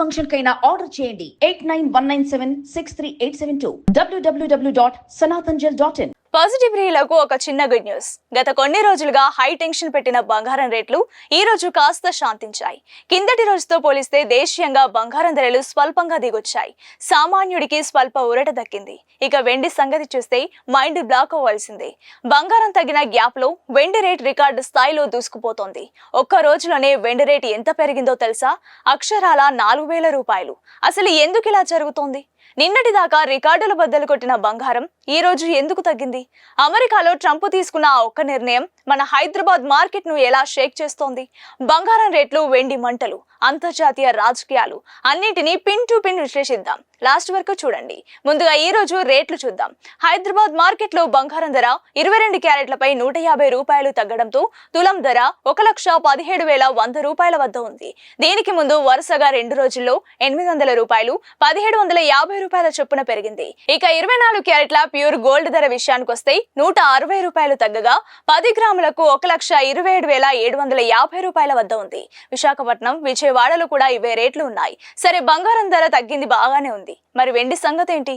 Function కైనా order చేయండి. Eight nine one nine seven six three eight seven two. W W W dot Sanatanjal dot in. Positive రీలకు ఒక చిన్న good news గత కొన్ని రోజులుగా high tension పెట్టిన బంగారం రేట్లు ఈ రోజు కాస్త శాంతించాయి. కిందటి రోజుతో పోలిస్తే దేశీయంగా బంగారం ధరలు స్వల్పంగా దిగొచ్చాయి. సామాన్యుడికి స్వల్ప ఊరట దక్కింది. ఇక వెండి సంగతి చూస్తే మైండ్ బ్లాక్ అవ్వాల్సిందే. బంగారం తగిన గ్యాప్లో వెండి రేట్ రికార్డు స్థాయిలో దూసుకుపోతోంది. ఒక్క రోజులోనే వెండి రేట్ ఎంత పెరిగిందో తెలుసా? అక్షరాల నాలుగు వేల రూపాయలు. అసలు ఎందుకు ఇలా జరుగుతోంది? నిన్నటి దాకా రికార్డుల బద్దలు కొట్టిన బంగారం ఈ రోజు ఎందుకు తగ్గింది? అమెరికాలో ట్రంప్ తీసుకున్న ఆ ఒక్క నిర్ణయం మన హైదరాబాద్ మార్కెట్ను ఎలా షేక్ చేస్తోంది? బంగారం రేట్లు వెండి మంటలు అంతర్జాతీయ రాజకీయాలు అన్నింటినీ పిన్ టు పిన్ విశ్లేషిద్దాం. లాస్ట్ వరకు చూడండి. ముందుగా ఈ రోజు రేట్లు చూద్దాం. హైదరాబాద్ మార్కెట్లో బంగారం ధర ఇరవై రెండు క్యారెట్లపై నూట యాభై రూపాయలు తగ్గడంతో తులం ధర ఒక లక్ష పదిహేడు వేల వంద రూపాయల వద్ద ఉంది. దీనికి ముందు వరుసగా రెండు రోజుల్లో ఎనిమిది వందల రూపాయలు పదిహేడు వందల యాభై రూపాయల చొప్పున పెరిగింది. ఇక ఇరవై నాలుగు క్యారెట్ల ప్యూర్ గోల్డ్ ధర విషయానికి వస్తే నూట అరవై రూపాయలు తగ్గగా పది గ్రాములకు ఒక లక్ష ఇరవై ఏడు వేల ఏడు వందల యాభై రూపాయల వద్ద ఉంది. విశాఖపట్నం విజయవాడలో కూడా ఇవే రేట్లు ఉన్నాయి. సరే బంగారం ధర తగ్గింది బాగానే ఉంది. మరి వెండి సంగతి ఏంటి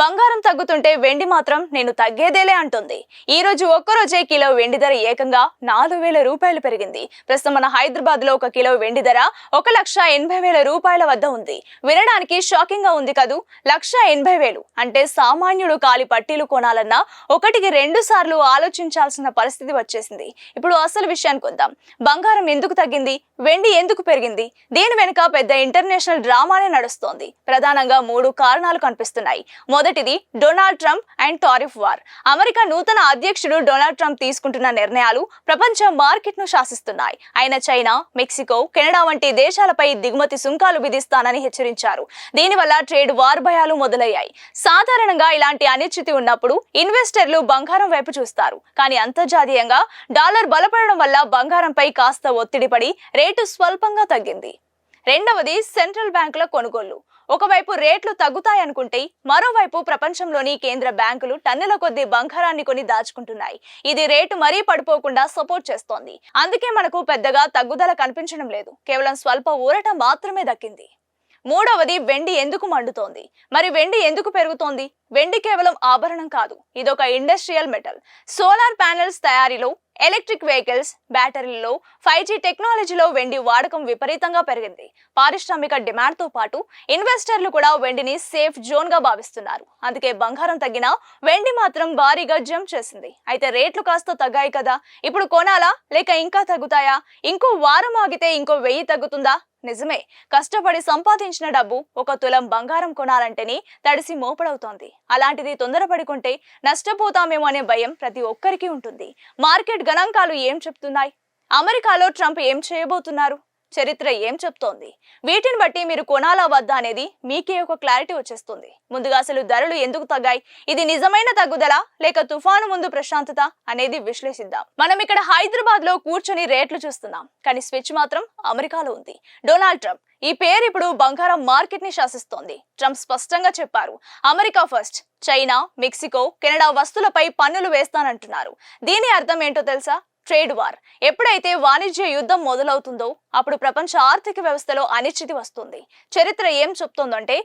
బంగారం తగ్గుతుంటే వెండి మాత్రం నేను తగ్గేదేలే అంటుంది. ఈ రోజు ఒక్కరోజే కిలో వెండి ధర ఏకంగా నాలుగు వేల రూపాయలు పెరిగింది. ప్రస్తుతం మన హైదరాబాద్లో ఒక కిలో వెండి ధర ఒక లక్ష ఎనభై వేల రూపాయల వద్ద ఉంది. వినడానికి షాకింగ్గా ఉంది కదూ? లక్ష ఎనభై వేలు అంటే సామాన్యుడు కాలిపడి బట్టీలు కొనాలన్నా ఒకటికి రెండు సార్లు ఆలోచించాల్సిన పరిస్థితి వచ్చేసింది. ఇప్పుడు అసలు విషయానికి వద్దాం. బంగారం ఎందుకు తగ్గింది? వెండి ఎందుకు పెరిగింది? దీని వెనుక పెద్ద ఇంటర్నేషనల్ డ్రామానే నడుస్తోంది. ప్రధానంగా మూడు కారణాలు కనిపిస్తున్నాయి. మొదటిది Donald Trump and tariff war. America నూతన అధ్యక్షుడు డొనాల్డ్ ట్రంప్ తీసుకుంటున్న నిర్ణయాలు ప్రపంచ మార్కెట్ను శాసిస్తున్నాయి. ఆయన చైనా మెక్సికో కెనడా వంటి దేశాలపై దిగుమతి సుంకాలు విధిస్తానని హెచ్చరించారు. దీనివల్ల ట్రేడ్ వార్ భయాలు మొదలయ్యాయి. సాధారణంగా ఇలాంటి అనిశ్చితి ఉన్నప్పుడు ఇన్వెస్టర్లు బంగారం వైపు చూస్తారు. కానీ అంతర్జాతీయంగా డాలర్ బలపడడం వల్ల బంగారంపై కాస్త ఒత్తిడి పడి రేటు స్వల్పంగా తగ్గింది. రెండవది సెంట్రల్ బ్యాంకుల కొనుగోళ్ళు. ఒకవైపు రేట్లు తగ్గుతాయనుకుంటే మరోవైపు ప్రపంచంలోని కేంద్ర బ్యాంకులు టన్నుల కొద్దీ బంగారాన్ని కొని దాచుకుంటున్నాయి. ఇది రేటు మరీ పడిపోకుండా సపోర్ట్ చేస్తోంది. అందుకే మనకు పెద్దగా తగ్గుదల కనిపించడం లేదు. కేవలం స్వల్ప ఊరట మాత్రమే దక్కింది. మూడవది వెండి ఎందుకు మండుతోంది? మరి వెండి ఎందుకు పెరుగుతోంది? వెండి కేవలం ఆభరణం కాదు ఇదొక ఇండస్ట్రియల్ మెటల్. సోలార్ ప్యానెల్స్ తయారీలో ఎలక్ట్రిక్ వెహికల్స్ బ్యాటరీల్లో ఫైవ్ జీ టెక్నాలజీలో వెండి వాడకం విపరీతంగా పెరిగింది. పారిశ్రామిక డిమాండ్తో పాటు ఇన్వెస్టర్లు కూడా వెండిని సేఫ్ జోన్గా భావిస్తున్నారు. అందుకే బంగారం తగ్గినా వెండి మాత్రం భారీగా జంప్ చేసింది. అయితే రేట్లు కాస్త తగ్గాయి కదా? ఇప్పుడు కొనాలా? లేక ఇంకా తగ్గుతాయా? ఇంకో వారం ఆగితే ఇంకో వెయ్యి తగ్గుతుందా? నిజమే కష్టపడి సంపాదించిన డబ్బు ఒక తులం బంగారం కొనాలంటేనే తడిసి మోపడవుతోంది. అలాంటిది తొందరపడి కొంటే నష్టపోతామేమో అనే భయం ప్రతి ఒక్కరికి ఉంటుంది. మార్కెట్ గణాంకాలు ఏం చెప్తున్నాయి? అమెరికాలో ట్రంప్ ఏం చేయబోతున్నారు? చరిత్ర ఏం చెప్తోంది? వీటిని బట్టి మీరు కొనాలా వద్దా అనేది మీకే ఒక క్లారిటీ వచ్చేస్తుంది. ముందుగా అసలు ధరలు ఎందుకు తగ్గాయి? ఇది నిజమైన తగ్గుదల లేక తుఫాను ముందు ప్రశాంతత అనేది విశ్లేషిద్దాం. మనం ఇక్కడ హైదరాబాద్లో కూర్చొని రేట్లు చూస్తున్నాం. కానీ స్విచ్ మాత్రం అమెరికాలో ఉంది. Donald Trump. ఈ పేరు ఇప్పుడు బంగారం మార్కెట్ని శాసిస్తోంది. ట్రంప్ స్పష్టంగా చెప్పారు. America first China Mexico Canada వస్తువులపై పన్నులు వేస్తానంటున్నారు. దీని అర్థం ఏంటో తెలుసా? Trade war. ఎప్పుడైతే వాణిజ్య యుద్ధం మొదలవుతుందో అప్పుడు ప్రపంచ ఆర్థిక వ్యవస్థలో అనిశ్చితి వస్తుంది. చరిత్ర ఏం చెప్తుందంటే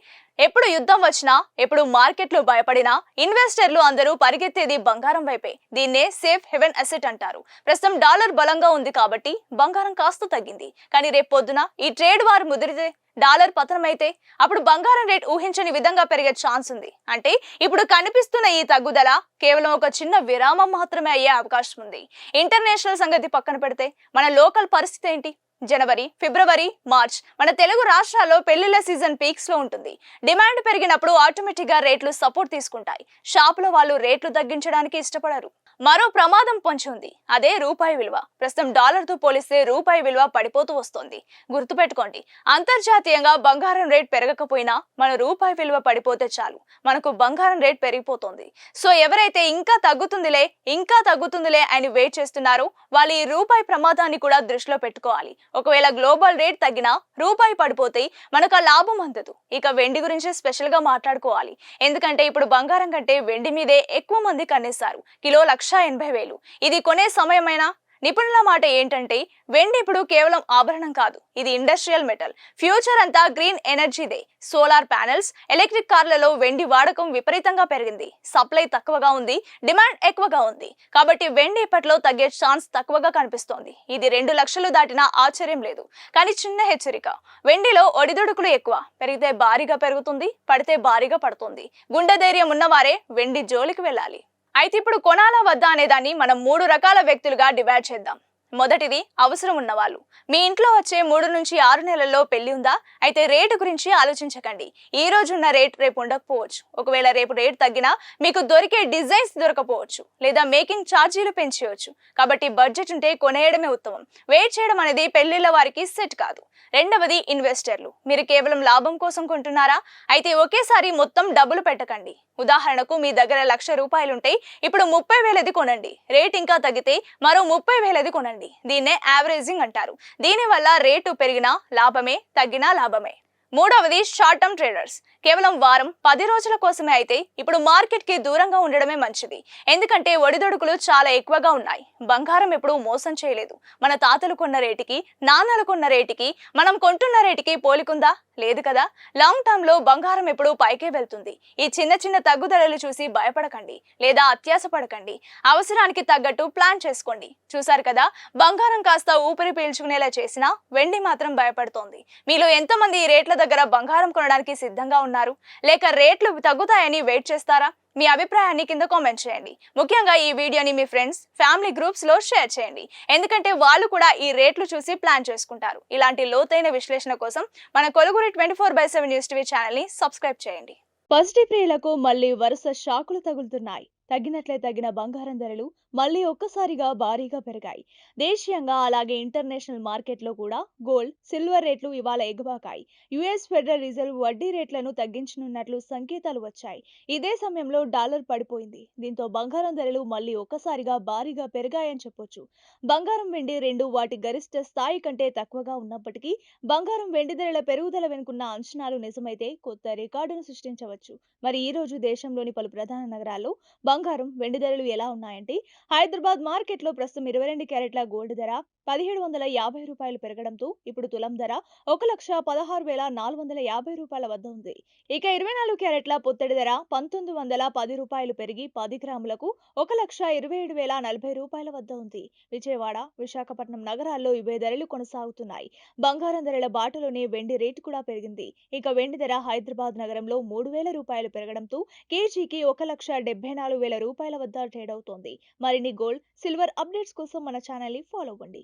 ఎప్పుడు యుద్ధం వచ్చినా ఎప్పుడు మార్కెట్లు భయపడినా ఇన్వెస్టర్లు అందరూ పరిగెత్తేది బంగారం వైపే. దీన్నే సేఫ్ హెవెన్ అసెట్ అంటారు. ప్రస్తుతం డాలర్ బలంగా ఉంది కాబట్టి బంగారం కాస్త తగ్గింది. కానీ రేపు ఈ ట్రేడ్ వార్ ముదిరితే డాలర్ పతనమైతే అప్పుడు బంగారం రేట్ ఊహించని విధంగా పెరిగే ఛాన్స్ ఉంది. అంటే ఇప్పుడు కనిపిస్తున్న ఈ తగ్గుదల కేవలం ఒక చిన్న విరామం మాత్రమే అయ్యే అవకాశం ఉంది. ఇంటర్నేషనల్ సంగతి పక్కన పెడితే మన లోకల్ పరిస్థితి ఏంటి? జనవరి ఫిబ్రవరి మార్చ్. మన తెలుగు రాష్ట్రాల్లో పెళ్ళిళ్ళ సీజన్ పీక్స్లో ఉంటుంది. డిమాండ్ పెరిగినప్పుడు ఆటోమేటిక్గా రేట్లు సపోర్ట్ తీసుకుంటాయి. షాపుల వాళ్ళు రేట్లు తగ్గించడానికి ఇష్టపడరు. మరో ప్రమాదం పొంచి ఉంది. అదే రూపాయి విలువ. ప్రస్తుతం డాలర్తో పోలిస్తే రూపాయి విలువ పడిపోతూ వస్తుంది. గుర్తుపెట్టుకోండి అంతర్జాతీయంగా బంగారం రేట్ పెరగకపోయినా మన రూపాయి విలువ పడిపోతే చాలు. మనకు బంగారం రేట్ పెరిగిపోతుంది. సో ఎవరైతే ఇంకా తగ్గుతుందిలే ఇంకా తగ్గుతుందిలే అని వెయిట్ చేస్తున్నారో వాళ్ళు ఈ రూపాయి ప్రమాదాన్ని కూడా దృష్టిలో పెట్టుకోవాలి. ఒకవేళ గ్లోబల్ రేట్ తగ్గినా రూపాయి పడిపోతే మనకు ఆ లాభం అందదు. ఇక వెండి గురించి స్పెషల్గా మాట్లాడుకోవాలి. ఎందుకంటే ఇప్పుడు బంగారం కంటే వెండి మీదే ఎక్కువ మంది కన్నేశారు. కిలో లక్ష ఎనభై వేలు. ఇది కొనే సమయమైనా నిపుణుల మాట ఏంటంటే వెండి ఇప్పుడు కేవలం ఆభరణం కాదు ఇది ఇండస్ట్రియల్ మెటల్ ఫ్యూచర్ అంతా గ్రీన్ ఎనర్జీదే సోలార్ ప్యానెల్స్ ఎలక్ట్రిక్ కార్లలో వెండి వాడకం విపరీతంగా పెరిగింది. సప్లై తక్కువగా ఉంది డిమాండ్ ఎక్కువగా ఉంది. కాబట్టి వెండి ఇప్పట్లో తగ్గే ఛాన్స్ తక్కువగా కనిపిస్తోంది. ఇది రెండు లక్షలు దాటినా ఆశ్చర్యం లేదు. కానీ చిన్న హెచ్చరిక. వెండిలో ఒడిదుడుకులు ఎక్కువ. పెరిగితే భారీగా పెరుగుతుంది పడితే భారీగా పడుతుంది. గుండె ధైర్యం ఉన్నవారే వెండి జోలికి వెళ్ళాలి. అయితే ఇప్పుడు కొనాలా వద్దా అనేదాన్ని మనం మూడు రకాల వ్యక్తులుగా డివైడ్ చేద్దాం. మొదటిది అవసరం ఉన్నవాళ్ళు. మీ ఇంట్లో వచ్చే మూడు నుంచి ఆరు నెలల్లో పెళ్ళి ఉందా? అయితే రేటు గురించి ఆలోచించకండి. ఈ రోజు ఉన్న రేట్ రేపు ఉండకపోవచ్చు. ఒకవేళ రేపు రేట్ తగ్గినా మీకు దొరికే డిజైన్స్ దొరకపోవచ్చు. లేదా మేకింగ్ ఛార్జీలు పెంచేయవచ్చు కాబట్టి బడ్జెట్ ఉంటే కొనేయడమే ఉత్తమం. వెయిట్ చేయడం అనేది పెళ్ళిళ్ళ వారికి సెట్ కాదు. రెండవది ఇన్వెస్టర్లు. మీరు కేవలం లాభం కోసం కొంటున్నారా? అయితే ఒకేసారి మొత్తం డబ్బులు పెట్టకండి. ఉదాహరణకు మీ దగ్గర లక్ష రూపాయలుంటే ఇప్పుడు ముప్పై వేలది కొనండి. రేట్ ఇంకా తగ్గితే మరో ముప్పై వేలది కొనండి. దీన్నే యావరేజింగ్ అంటారు. దీనివల్ల రేటు పెరిగినా లాభమే తగ్గినా లాభమే. మూడవది షార్ట్ టర్మ్ ట్రేడర్స్ కేవలం వారం పది రోజుల కోసమే అయితే ఇప్పుడు మార్కెట్కి దూరంగా ఉండడమే మంచిది. ఎందుకంటే ఒడిదొడుకులు చాలా ఎక్కువగా ఉన్నాయి. బంగారం ఎప్పుడు మోసం చేయలేదు. మన తాతలు కొన్న రేటుకి నాన్నలు కొన్న రేటుకి మనం కొంటున్న రేటుకి పోలికుందా? లేదు కదా? లాంగ్ టర్మ్లో బంగారం ఎప్పుడు పైకే వెళ్తుంది. ఈ చిన్న చిన్న తగ్గుదలలు చూసి భయపడకండి లేదా అత్యాస పడకండి అవసరానికి తగ్గట్టు ప్లాన్ చేసుకోండి. చూసారు కదా? బంగారం కాస్త ఊపిరి పీల్చుకునేలా చేసినా వెండి మాత్రం భయపడుతోంది. మీలో ఎంతమంది ఈ రేట్ల దగ్గర బంగారం కొనడానికి సిద్ధంగా ఉన్నారు? లేక రేట్లు తగ్గుతాయని వెయిట్ చేస్తారా? మీ అభిప్రాయాన్ని కింద కామెంట్ చేయండి. ముఖ్యంగా ఈ వీడియోని మీ ఫ్రెండ్స్ ఫ్యామిలీ గ్రూప్స్లో షేర్ చేయండి. ఎందుకంటే వాళ్ళు కూడా ఈ రేట్లు చూసి ప్లాన్ చేసుకుంటారు. ఇలాంటి లోతైన విశ్లేషణ కోసం మన కొలుగురి twenty four by seven news TV ఛానల్ని సబ్స్క్రైబ్ చేయండి. పాజిటివ్ ప్రియులకు మళ్ళీ వరుస షాకులు తగులుతున్నాయి. తగ్గినట్లే తగ్గిన బంగారం ధరలు మళ్ళీ ఒక్కసారిగా భారీగా పెరిగాయి. దేశీయంగా అలాగే ఇంటర్నేషనల్ మార్కెట్లో కూడా గోల్డ్ సిల్వర్ రేట్లు ఇవాళ ఎగబాకాయి. యుఎస్ ఫెడరల్ రిజర్వ్ వడ్డీ రేట్లను తగ్గించనున్నట్లు సంకేతాలు వచ్చాయి. ఇదే సమయంలో డాలర్ పడిపోయింది. దీంతో బంగారం ధరలు మళ్ళీ ఒక్కసారిగా భారీగా పెరిగాయని చెప్పొచ్చు. బంగారం వెండి రెండు వాటి గరిష్ట స్థాయి కంటే తక్కువగా ఉన్నప్పటికీ బంగారం వెండి ధరల పెరుగుదల వెనుకున్న అంచనాలు నిజమైతే కొత్త రికార్డును సృష్టించవచ్చు. మరి ఈ రోజు దేశంలోని పలు ప్రధాన నగరాల్లో బంగారం వెండి ధరలు ఎలా ఉన్నాయంటే హైదరాబాద్ మార్కెట్లో ప్రస్తుతం ఇరవై రెండు క్యారెట్ల గోల్డ్ ధర పదిహేడు వందల యాభై రూపాయలు పెరగడంతో ఇప్పుడు తులం ధర ఒక లక్ష పదహారు వేల నాలుగు వందల యాభై రూపాయల వద్ద ఉంది. ఇక ఇరవై నాలుగు క్యారెట్ల పొత్తడి ధర పంతొమ్మిది వందల పది రూపాయలు పెరిగి పది గ్రాములకు ఒక లక్ష ఇరవై ఏడు వేల నలభై రూపాయల వద్ద ఉంది. విజయవాడ విశాఖపట్నం నగరాల్లో ఇవే ధరలు కొనసాగుతున్నాయి. బంగారం ధరల బాటలోనే వెండి రేటు కూడా పెరిగింది. ఇక వెండి ధర హైదరాబాద్ నగరంలో మూడు వేల రూపాయలు పెరగడంతో కేజీకి ఒక లక్ష డెబ్బై నాలుగు వేల రూపాయల వద్ద ట్రేడ్ అవుతోంది. మరిన్ని గోల్డ్ సిల్వర్ అప్డేట్స్ కోసం మన ఛానల్ని ఫాలో అవ్వండి.